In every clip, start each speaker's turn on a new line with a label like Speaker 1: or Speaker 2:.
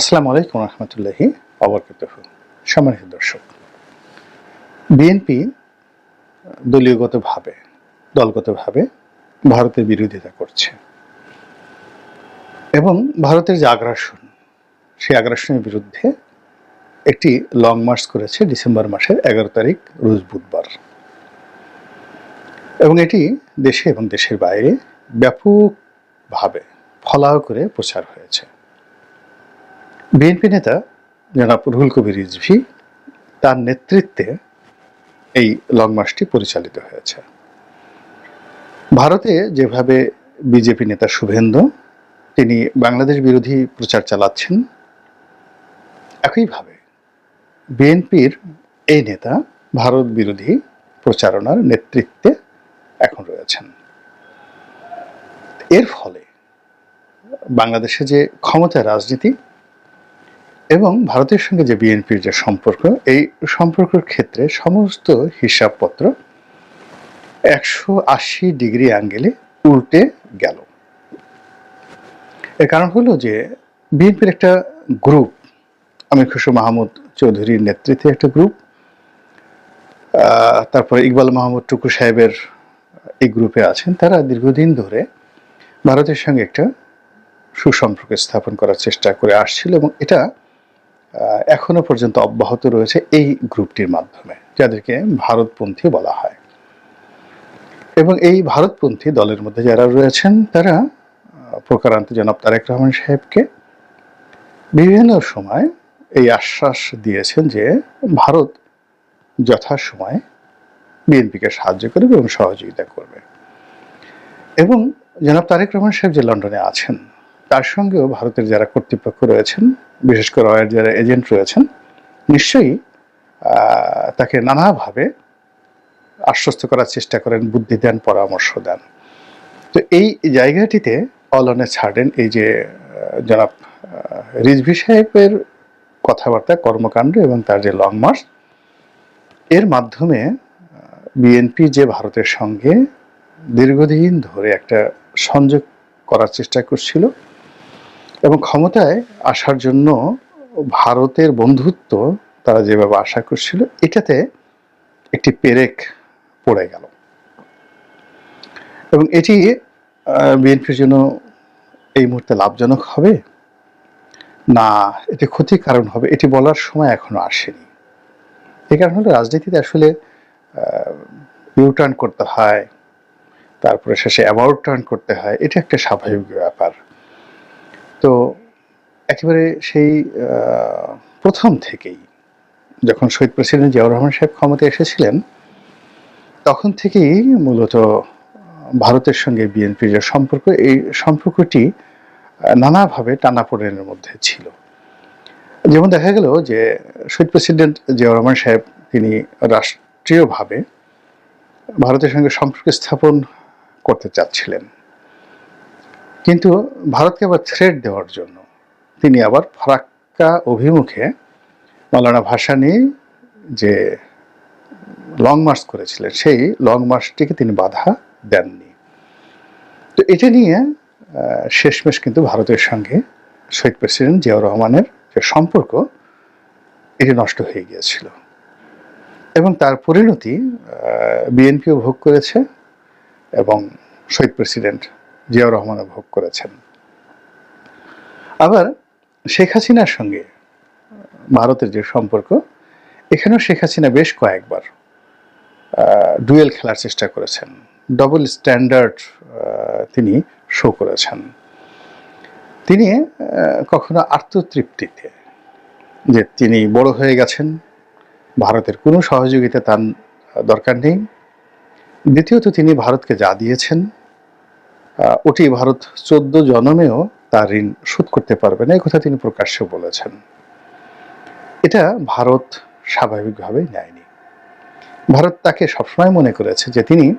Speaker 1: আসসালামু আলাইকুম রহমতুল্লাহি অবরকত সম্মানিত দর্শক বিএনপি দলীয়গতভাবে, দলগতভাবে ভারতের বিরোধিতা করছে এবং ভারতের যে আগ্রাসন, সেই আগ্রাসনের বিরুদ্ধে একটি লং মার্চ করেছে ডিসেম্বর মাসের এগারো তারিখ, রোজ বুধবার। এবং এটি দেশে এবং দেশের বাইরে ব্যাপকভাবে ফলাও করে প্রচার হয়েছে। বিএনপি নেতা জনাব রুহুল কবির রিজভি তার নেতৃত্বে এই লং মার্চটি পরিচালিত হয়েছে। ভারতে যেভাবে বিজেপি নেতা শুভেন্দু, তিনি বাংলাদেশ বিরোধী প্রচার চালাচ্ছেন, একইভাবে বিএনপির এই নেতা ভারত বিরোধী প্রচারণার নেতৃত্বে এখন রয়েছেন। এর ফলে বাংলাদেশে যে ক্ষমতা রাজনীতি এবং ভারতের সঙ্গে যে বিএনপির যে সম্পর্ক, এই সম্পর্কের ক্ষেত্রে সমস্ত হিসাবপত্র একশো আশি ডিগ্রি অ্যাঙ্গেলে উল্টে গেল। এর কারণ হলো যে বিএনপির একটা গ্রুপ, আমির খুশু মাহমুদ চৌধুরীর নেতৃত্বে একটা গ্রুপ তারপরে ইকবাল মাহমুদ টুকু সাহেবের এই গ্রুপে আছেন। তারা দীর্ঘদিন ধরে ভারতের সঙ্গে একটা সুসম্পর্ক স্থাপন করার চেষ্টা করে আসছিল এবং এটা এখনও পর্যন্ত অব্যাহত রয়েছে এই গ্রুপটির মাধ্যমে, যাদেরকে ভারতপন্থী বলা হয়। এবং এই ভারতপন্থী দলের মধ্যে যারা রয়েছেন, তারা প্রকারান্ত জনাব তারেক রহমান সাহেবকে বিভিন্ন সময় এই আশ্বাস দিয়েছেন যে ভারত যথাসময়ে বিএনপিকে সাহায্য করবে এবং সহযোগিতা করবে। এবং জনাব তারেক রহমান সাহেব যে লন্ডনে আছেন, তার সঙ্গেও ভারতের যারা কর্তৃপক্ষ রয়েছেন বিশেষ করে রয়ের যারা এজেন্ট রয়েছেন, নিশ্চয়ই তাকে নানাভাবে আশ্বস্ত করার চেষ্টা করেন, বুদ্ধি দেন, পরামর্শ দেন। তো এই জায়গাটিতে অলনে ছাড়েন এই যে জনাব রিজভি সাহেবের কথাবার্তা, কর্মকাণ্ড এবং তার যে লং মার্চ, এর মাধ্যমে বিএনপি যে ভারতের সঙ্গে দীর্ঘদিন ধরে একটা সংযোগ করার চেষ্টা করছিল এবং ক্ষমতায় আসার জন্য ভারতের বন্ধুত্ব তারা যেভাবে আশা করছিল, এটাতে একটি পেরেক পড়ে গেল। এবং এটি বিএনপির জন্য এই মুহূর্তে লাভজনক হবে? না এটি ক্ষতির কারণ হবে, এটি বলার সময় এখনও আসেনি। এই কারণ হলো রাজনীতিতে আসলে ইউটার্ন করতে হয়, তারপরে শেষে অ্যাবাউট টার্ন করতে হয়, এটা একটা স্বাভাবিক ব্যাপার। তো একেবারে সেই প্রথম থেকেই যখন শহীদ প্রেসিডেন্ট জিয়াউর রহমান সাহেব ক্ষমতায় এসেছিলেন, তখন থেকেই মূলত ভারতের সঙ্গে বিএনপির যে সম্পর্ক, এই সম্পর্কটি নানাভাবে টানাপোড়েনের মধ্যে ছিল। যেমন দেখা গেল যে শহীদ প্রেসিডেন্ট জিয়াউর রহমান সাহেব, তিনি রাষ্ট্রীয়ভাবে ভারতের সঙ্গে সম্পর্ক স্থাপন করতে চাচ্ছিলেন। কিন্তু ভারতকে আবার থ্রেড দেওয়ার জন্য তিনি আবার ফারাক্কা অভিমুখে মৌলানা ভাসানি যে লং মার্চ করেছিলেন, সেই লং মার্চটিকে তিনি বাধা দেননি। তো এটা নিয়ে শেষমেশ কিন্তু ভারতের সঙ্গে শহীদ প্রেসিডেন্ট জিয়াউর রহমানের যে সম্পর্ক, এটি নষ্ট হয়ে গিয়েছিল। এবং তার পরিণতি বিএনপিও ভোগ করেছে এবং শহীদ প্রেসিডেন্ট জিয়াউর রহমানও ভোগ করেছেন। আবার শেখ হাসিনার সঙ্গে ভারতের যে সম্পর্ক, এখানেও শেখ হাসিনা বেশ কয়েকবার ডুয়েল খেলার চেষ্টা করেছেন। ডবল স্ট্যান্ডার্ড তিনি শো করেছেন। তিনি কখনো আত্মতৃপ্তিতে যে তিনি বড় হয়ে গেছেন, ভারতের কোনো সহযোগিতা তার দরকার নেই। দ্বিতীয়ত তিনি ভারতকে যা দিয়েছেন ওটি ভারত চোদ্দ জনমেও তার ঋণ শোধ করতে পারবে না। এই কথা তিনি প্রকাশ্যে বলেছেন। এটা ভারত স্বাভাবিকভাবেই নেয়নি। ভারত তাকে সবসময় মনে করেছে যে তিনি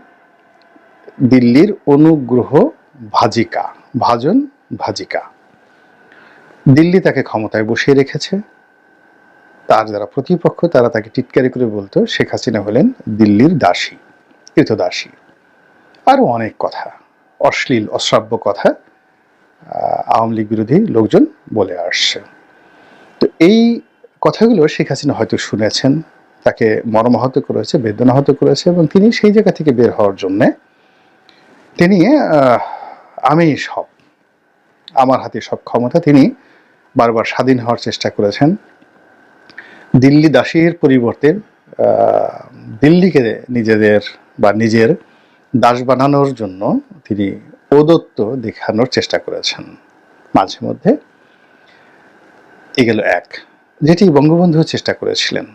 Speaker 1: দিল্লির অনুগ্রহ ভাজিকা, ভাজন ভাজিকা। দিল্লি তাকে ক্ষমতায় বসিয়ে রেখেছে। তার যারা প্রতিপক্ষ, তারা তাকে টিটকারি করে বলতো, শেখ হাসিনা হলেন দিল্লির দাসী, কৃতদাসী। আরও অনেক কথা। অশ্লীল, অশ্রাব্য কথা আওয়ামী লীগ বিরোধী লোকজন বলে আসছে। তো এই কথাগুলো শেখ হাসিনা হয়তো শুনেছেন, তাকে মর্মাহত করেছে, বেদনাহত করেছে এবং তিনি সেই জায়গা থেকে বের হওয়ার জন্যে তিনি আমি সব, আমার হাতে সব ক্ষমতা তিনি বারবার স্বাধীন হওয়ার চেষ্টা করেছেন। দিল্লি দাসীর পরিবর্তে দিল্লিকে নিজেদের বা নিজের দাস বানানোর জন্য তিনি ঔদত্ত দেখানোর চেষ্টা করেছেন। মাঝে মধ্যে এগুলো এক, যেটি বঙ্গবন্ধু চেষ্টা করেছিলেন,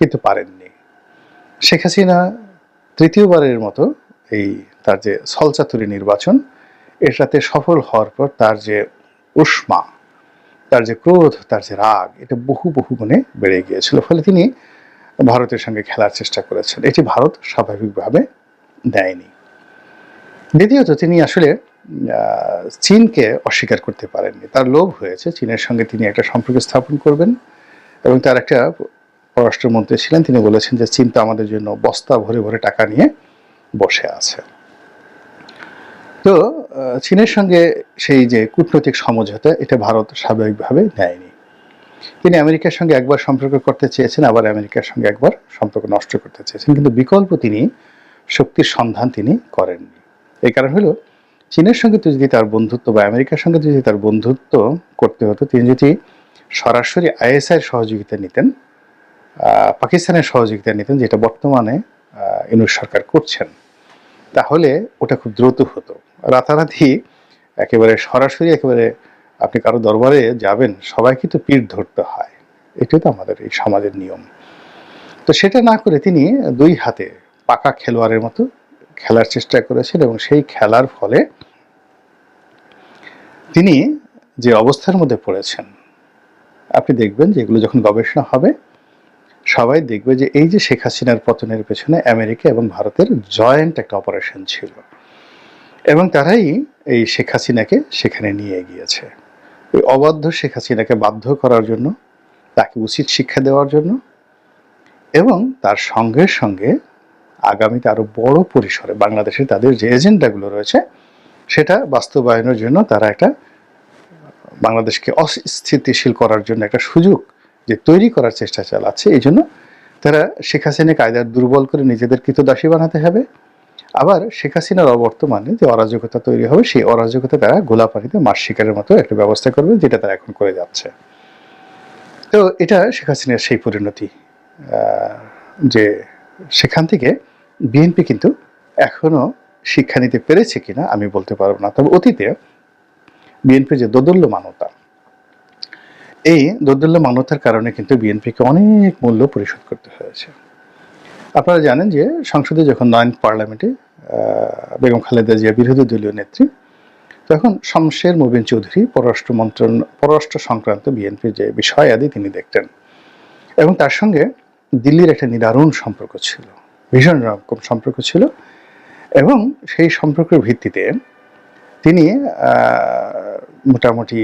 Speaker 1: কিন্তু পারেননি। শেখ হাসিনা তৃতীয়বারের মতো এই তার যে সলচাতুরি নির্বাচন এটাতে সফল হওয়ার পর তার যে উষ্মা, তার যে ক্রোধ, তার যে রাগ, এটা বহু বহু গুণে বেড়ে গিয়েছিল। ফলে তিনি ভারতের সঙ্গে খেলার চেষ্টা করেছেন। এটি ভারত স্বাভাবিকভাবে দেয়নি। দ্বিতীয়ত তিনি আসলে চীনকে অস্বীকার করতে পারেননি। তার লোভ হয়েছে, চীনের সঙ্গে তিনি একটা সম্পর্ক স্থাপন করবেন এবং তার একটা পররাষ্ট্রমন্ত্রী ছিলেন, তিনি বলেছেন যে চীন তো আমাদের জন্য বস্তা ভরে ভরে টাকা নিয়ে বসে আছে। তো চীনের সঙ্গে সেই যে কূটনৈতিক সমঝোতা, এটা ভারত স্বাভাবিকভাবে নেয়নি। তিনি আমেরিকার সঙ্গে একবার সম্পর্ক করতে চেয়েছেন, আবার আমেরিকার সঙ্গে একবার সম্পর্ক নষ্ট করতে চেয়েছেন। কিন্তু বিকল্প তিনি শক্তির সন্ধান তিনি করেননি। এই কারণ হলো চীনের সঙ্গে তো যদি তার বন্ধুত্ব বা আমেরিকার সঙ্গে যদি তার বন্ধুত্ব করতে হতো তিনি যদি সরাসরি আইএসআই সহযোগিতা নিতেন পাকিস্তানের সহযোগিতা নিতেন যেটা বর্তমানে আহ, সরকার করছেন তাহলে ওটা খুব দ্রুত হতো। রাতারাতি একেবারে সরাসরি একেবারে আপনি কারও দরবারে যাবেন সবাইকে তো পিঠ ধরতে হয়। এটাই তো আমাদের এই সমাজের নিয়ম। তো সেটা না করে তিনি দুই হাতে পাকা খেলোয়াড়ের মতো খেলার চেষ্টা করেছেন এবং সেই খেলার ফলে তিনি যে অবস্থার মধ্যে পড়েছেন, আপনি দেখবেন যে এগুলো যখন গবেষণা হবে, সবাই দেখবে যে এই যে শেখ হাসিনার পতনের পেছনে আমেরিকা এবং ভারতের জয়েন্ট একটা অপারেশন ছিল এবং তারাই এই শেখ হাসিনাকে সেখানে নিয়ে গিয়েছে। ওই অবাধ্য শেখ হাসিনাকে বাধ্য করার জন্য, তাকে উচিত শিক্ষা দেওয়ার জন্য এবং তার সঙ্গে সঙ্গে আগামীতে আরও বড় পরিসরে বাংলাদেশে তাদের যে এজেন্ডাগুলো রয়েছে, সেটা বাস্তবায়নের জন্য তারা একটা বাংলাদেশকে অস্থিতিশীল করার জন্য একটা সুযোগ যে তৈরি করার চেষ্টা চালাচ্ছে। এই জন্য তারা শেখ হাসিনা কায়দার দুর্বল করে নিজেদের কৃতদাসী বানাতে হবে। আবার শেখ হাসিনার অবর্তমানে যে অরাজকতা তৈরি হবে, সেই অরাজকতা তারা গোলা পানিতে মাস শিকারের মতো একটা ব্যবস্থা করবে, যেটা তারা এখন করে যাচ্ছে। তো এটা শেখ হাসিনার সেই পরিণতি যে সেখান থেকে বিএনপি কিন্তু এখনও শিক্ষা নিতে পেরেছে কিনা আমি বলতে পারব না। তবে অতীতে বিএনপির যে দোদল্য মানতা এই দোদল্য মানতার কারণে কিন্তু বিএনপিকে অনেক মূল্য পরিশোধ করতে হয়েছে। আপনারা জানেন যে সংসদে যখন নয়ন পার্লামেন্টে বেগম খালেদা জিয়া বিরোধী দলীয় নেত্রী, তখন শমশের মুবিন চৌধুরী পররাষ্ট্র মন্ত্রণ, পররাষ্ট্র সংক্রান্ত বিএনপির যে বিষয় আদি তিনি দেখতেন। এবং তার সঙ্গে দিল্লির একটা নিদারুণ সম্পর্ক ছিল। ভীষণ রকম সম্পর্ক ছিল এবং সেই সম্পর্কের ভিত্তিতে তিনি মোটামুটি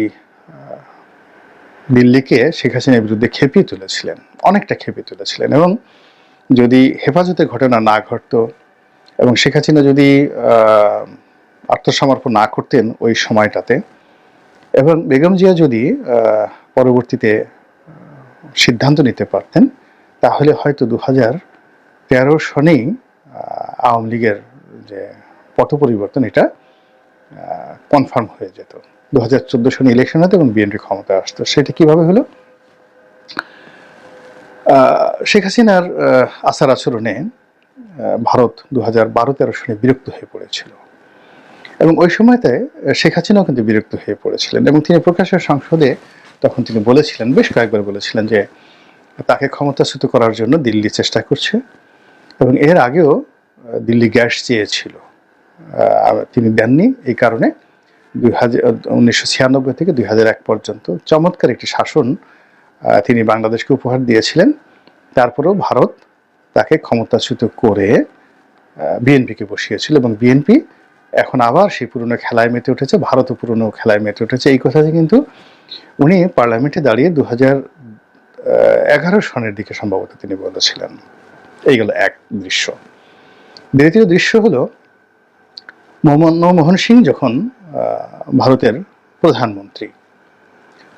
Speaker 1: দিল্লিকে শেখ হাসিনার বিরুদ্ধে খেপিয়ে তুলেছিলেন, অনেকটা খেপিয়ে তুলেছিলেন এবং যদি হেফাজতের ঘটনা না ঘটতো এবং শেখ হাসিনা যদি আত্মসমর্পণ না করতেন ওই সময়টাতে এবং বেগম জিয়া যদি পরবর্তীতে সিদ্ধান্ত নিতে পারতেন, তাহলে হয়তো দু হাজার তেরো সনেই আওয়ামী লীগের যে পথ পরিবর্তন এটা কনফার্ম হয়ে যেত। দু হাজার চোদ্দ সনে ইলেকশন হতো এবং বিএনপি ক্ষমতায় আসতো। সেটা কীভাবে হলো? শেখ হাসিনার আচার আচরণে ভারত দু হাজার বারো তেরো সনে বিরক্ত হয়ে পড়েছিল। এবং ওই সময়তে শেখ হাসিনাও কিন্তু বিরক্ত হয়ে পড়েছিলেন। এবং তিনি প্রকাশের সংসদে তখন তিনি বলেছিলেন, বেশ কয়েকবার বলেছিলেন যে, তাকে ক্ষমতাচ্যুত করার জন্য দিল্লি চেষ্টা করছে। এবং এর আগেও দিল্লি গ্যাস চেয়েছিল। তিনি দেননি এই কারণে। দুই হাজার, উনিশশো ছিয়ানব্বই থেকে দুই হাজার এক পর্যন্ত চমৎকার একটি শাসন তিনি বাংলাদেশকে উপহার দিয়েছিলেন। তারপরেও ভারত তাকে ক্ষমতাচ্যুত করে বিএনপিকে বসিয়েছিল এবং বিএনপি এখন আবার সেই পুরনো খেলায় মেতে উঠেছে, ভারতও পুরনো খেলায় মেতে উঠেছে। এই কথাটি কিন্তু উনি পার্লামেন্টে দাঁড়িয়ে দু হাজার এগারো সনের দিকে সম্ভবত তিনি বলেছিলেন। এইগুলো এক দৃশ্য। দ্বিতীয় দৃশ্য হলো মনমোহন সিং যখন ভারতের প্রধানমন্ত্রী,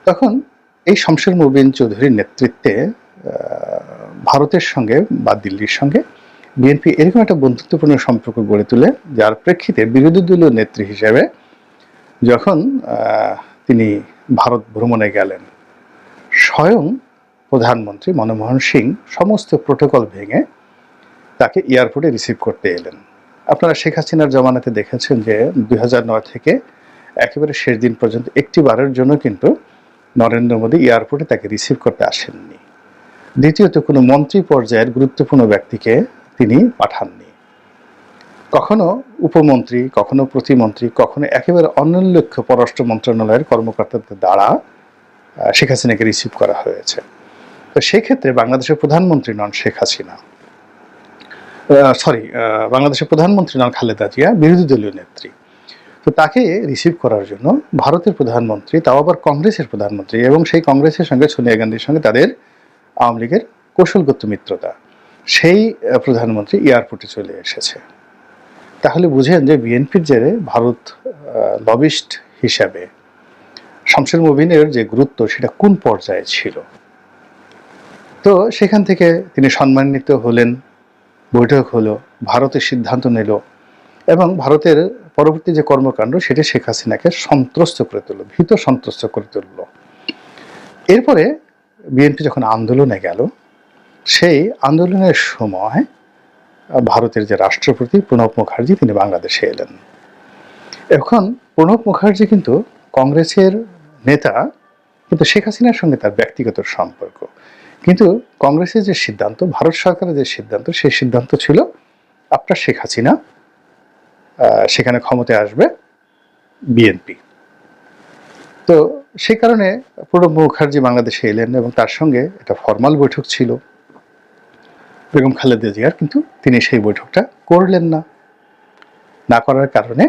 Speaker 1: তখন এই শমশের মুবিন চৌধুরীর নেতৃত্বে ভারতের সঙ্গে বা দিল্লির সঙ্গে বিএনপি এরকম একটা বন্ধুত্বপূর্ণ সম্পর্ক গড়ে তোলে, যার প্রেক্ষিতে বিরোধী দলীয় নেত্রী হিসেবে যখন তিনি ভারত ভ্রমণে গেলেন, স্বয়ং প্রধানমন্ত্রী মনমোহন সিং সমস্ত প্রোটোকল ভেঙে তাকে এয়ারপোর্টে রিসিভ করতে এলেন। আপনারা শেখ হাসিনার জমানাতে দেখেছেন যে দুই থেকে একেবারে শেষ দিন পর্যন্ত একটি বারের জন্য কিন্তু নরেন্দ্র মোদী এয়ারপোর্টে তাকে রিসিভ করতে আসেননি। দ্বিতীয়ত কোনো মন্ত্রী পর্যায়ের গুরুত্বপূর্ণ ব্যক্তিকে তিনি পাঠাননি। কখনো উপমন্ত্রী, কখনো প্রতিমন্ত্রী, কখনো একেবারে অন্যলক্ষ্য পররাষ্ট্র মন্ত্রণালয়ের কর্মকর্তাদের দ্বারা শেখ হাসিনাকে রিসিভ করা হয়েছে। তো সেক্ষেত্রে বাংলাদেশের প্রধানমন্ত্রী নন শেখ হাসিনা। সরি বাংলাদেশের প্রধানমন্ত্রী নন খালেদা জিয়া, বিরোধী দলীয় নেত্রী। তো তাকে রিসিভ করার জন্য ভারতের প্রধানমন্ত্রী, তাও আবার কংগ্রেসের প্রধানমন্ত্রী এবং সেই কংগ্রেসের সঙ্গে সোনিয়া গান্ধীর সঙ্গে তাদের আওয়ামী লীগের কৌশলগত মিত্রতা। সেই প্রধানমন্ত্রী এয়ারপোর্টে চলে এসেছে। তাহলে বুঝেন যে বিএনপির জেরে ভারত লবিস্ট হিসাবে শামসুর মুবিনের যে গুরুত্ব সেটা কোন পর্যায়ে ছিল? তো সেখান থেকে তিনি সম্মানিত হলেন, বৈঠক হলো, ভারতের সিদ্ধান্ত নিল এবং ভারতের পরবর্তী যে কর্মকাণ্ড সেটি শেখ হাসিনাকে সন্ত্রস্ত করে তুলল, ভীত সন্ত্রস্ত করে তুলল। এরপরে বিএনপি যখন আন্দোলনে গেল, সেই আন্দোলনের সময় ভারতের যে রাষ্ট্রপতি প্রণব মুখার্জি তিনি বাংলাদেশে এলেন। এখন প্রণব মুখার্জি কিন্তু কংগ্রেসের নেতা, কিন্তু শেখ হাসিনার সঙ্গে তার ব্যক্তিগত সম্পর্ক। কিন্তু কংগ্রেসের যে সিদ্ধান্ত, ভারত সরকারের যে সিদ্ধান্ত, সেই সিদ্ধান্ত ছিল, আপনার শেখ হাসিনা সেখানে ক্ষমতায় আসবে বিএনপি। তো সেই কারণে প্রণব মুখার্জি বাংলাদেশে এলেন এবং তার সঙ্গে একটা ফর্মাল বৈঠক ছিল। বেগম খালেদা জিয়ার, কিন্তু তিনি সেই বৈঠকটা করলেন না। না করার কারণে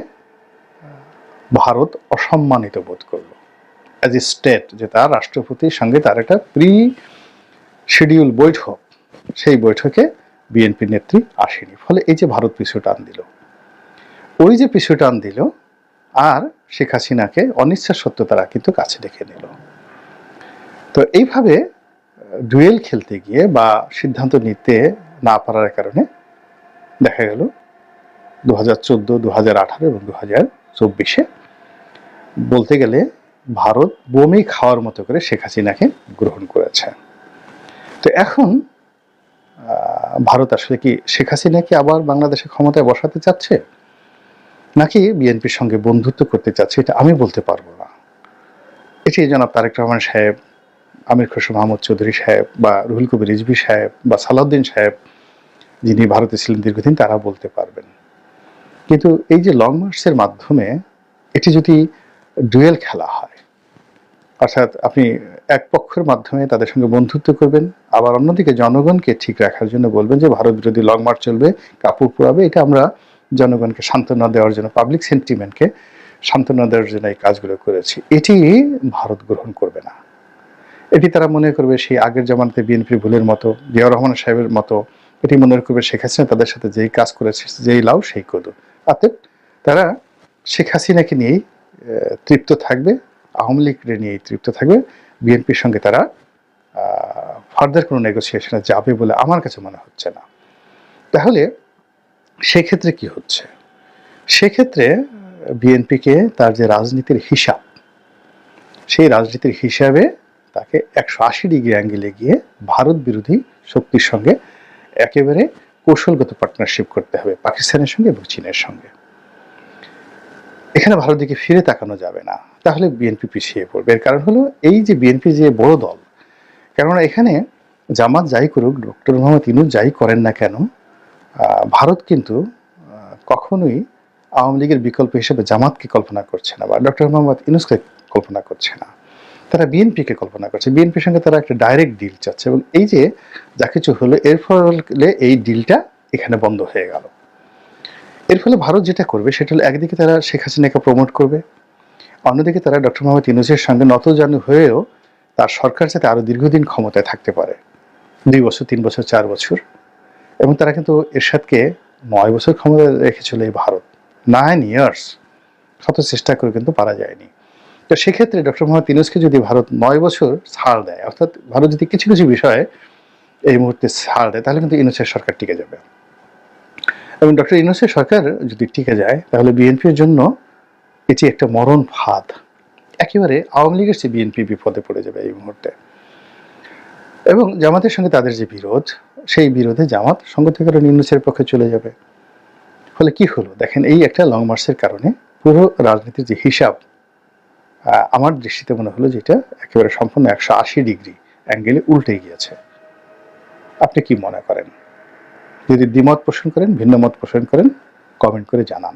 Speaker 1: ভারত অসম্মানিত বোধ করল। অ্যাজ এ স্টেট যে তার রাষ্ট্রপতির সঙ্গে তার একটা প্রি শিডিউল বৈঠক, সেই বৈঠকে বিএনপি নেত্রী আসেনি। ফলে এই যে ভারত পিছু টান দিল, ওই যে পিছু টান দিল, আর শেখ হাসিনাকে অনিচ্ছা সত্য তারা কিন্তু কাছে ডেকে নিল। তো এইভাবে ডুয়েল খেলতে গিয়ে বা সিদ্ধান্ত নিতে না পারার কারণে দেখা গেল দু হাজার চোদ্দ দু হাজার আঠারো এবং দু হাজার চব্বিশে বলতে গেলে ভারত বমি খাওয়ার মতো করে শেখ হাসিনাকে গ্রহণ করেছে। তো এখন ভারত আসলে কি শেখ হাসিনা কি আবার বাংলাদেশে ক্ষমতায় বসাতে চাচ্ছে? নাকি বিএনপির সঙ্গে বন্ধুত্ব করতে চাচ্ছে? এটা আমি বলতে পারব না। এটি জনাব তারেক রহমান সাহেব, আমির খসরু মাহমুদ চৌধুরী সাহেব বা রুহুল কবির রিজভি সাহেব বা সালাউদ্দিন সাহেব যিনি ভারতে ছিলেন দীর্ঘদিন, তারা বলতে পারবেন। কিন্তু এই যে লং মার্চের মাধ্যমে এটি যদি ডুয়েল খেলা হয় অর্থাৎ আপনি এক পক্ষের মাধ্যমে তাদের সঙ্গে বন্ধুত্ব করবেন, আবার অন্যদিকে জনগণকে ঠিক রাখার জন্য বলবেন যে ভারত বিরোধী লং মার্চ চলবে, কাপড় পোড়াবে এটা আমরা জনগণকে সান্ত্বনা দেওয়ার জন্য পাবলিক সেন্টিমেন্টকে সান্ত্বনা দেওয়ার জন্য এই কাজগুলো করেছি। এটি ভারত গ্রহণ করবে না। এটি তারা মনে করবে সেই আগের জামানাতে বিএনপি ভুলের মতো, জিয়াউর রহমান সাহেবের মতো, এটি মনে করবে শেখ হাসিনা তাদের সাথে যেই কাজ করেছে, যেই লাউ, সেই কদু অতএব তারা শেখ হাসিনাকে নিয়েই তৃপ্ত থাকবে আওয়ামী লীগকে নিয়ে তৃপ্ত থাকবে। বিএনপির সঙ্গে তারা ফার্দার কোনো নেগোসিয়েশনে যাবে বলে আমার কাছে মনে হচ্ছে না। তাহলে সেক্ষেত্রে কি হচ্ছে? সেক্ষেত্রে বিএনপিকে তার যে রাজনীতির হিসাব, সেই রাজনীতির হিসাবে তাকে একশো আশি ডিগ্রি অ্যাঙ্গেলে গিয়ে ভারত বিরোধী শক্তির সঙ্গে একেবারে কৌশলগত পার্টনারশিপ করতে হবে, পাকিস্তানের সঙ্গে এবং চীনের সঙ্গে। এখানে ভারত দিকে ফিরে তাকানো যাবে না। তাহলে বিএনপি পিছিয়ে পড়বে। এর কারণ হলো এই যে বিএনপি যে বড় দল, কেননা এখানে জামাত যাই করুক, ডক্টর মোহাম্মদ ইনুস যাই করেন না কেন ভারত কিন্তু কখনোই আওয়ামী লীগের বিকল্প হিসেবে জামাতকে কল্পনা করছে না বা ডক্টর মোহাম্মদ ইনুসকে কল্পনা করছে না। তারা বিএনপিকে কল্পনা করছে। বিএনপির সঙ্গে তারা একটা ডাইরেক্ট ডিল চাচ্ছে এবং এই যে যা কিছু হলো, এর ফলে এই ডিলটা এখানে বন্ধ হয়ে গেল। এর ফলে ভারত যেটা করবে, সেটা হলো একদিকে তারা শেখ হাসিনাকে প্রমোট করবে অন্যদিকে তারা ডক্টর মোহাম্মদ ইউনুসের সঙ্গে নতজানু হয়েও তার সরকার যাতে আরও দীর্ঘদিন ক্ষমতায় থাকতে পারে, দুই বছর, তিন বছর, চার বছর, এবং তারা কিন্তু এরশাদকে নয় বছর ক্ষমতায় রেখেছিল এই ভারত। নাইন ইয়ার্স শত চেষ্টা করে কিন্তু পারা যায়নি। তো সেক্ষেত্রে ডক্টর মোহাম্মদ ইউনুসকে যদি ভারত নয় বছর ছাড় দেয়, অর্থাৎ ভারত যদি কিছু কিছু বিষয়ে এই মুহূর্তে ছাড় দেয়, তাহলে কিন্তু ইউনুসের সরকার টিকে যাবে। এবং ডক্টর ইউনুসের সরকার যদি টিকে যায়, তাহলে বিএনপির জন্য এটি একটা মরণ ফাঁদ। একেবারে আওয়ামী লীগের চেয়ে বিএনপি বিপদে পড়ে যাবে এই মুহূর্তে। এবং জামাতের সঙ্গে তাদের যে বিরোধ, সেই বিরোধে জামাত সংগতিকরণ ইউনুসের পক্ষে চলে যাবে। ফলে কি হলো? দেখেন, এই একটা লং মার্চের কারণে পুরো রাজনীতির যে হিসাব আমার দৃষ্টিতে মনে হলো যেটা একেবারে সম্পূর্ণ একশো আশি ডিগ্রি অ্যাঙ্গেলে উল্টে গিয়েছে। আপনি কি মনে করেন? যদি দ্বিমত পোষণ করেন, ভিন্ন মত পোষণ করেন কমেন্ট করে জানান।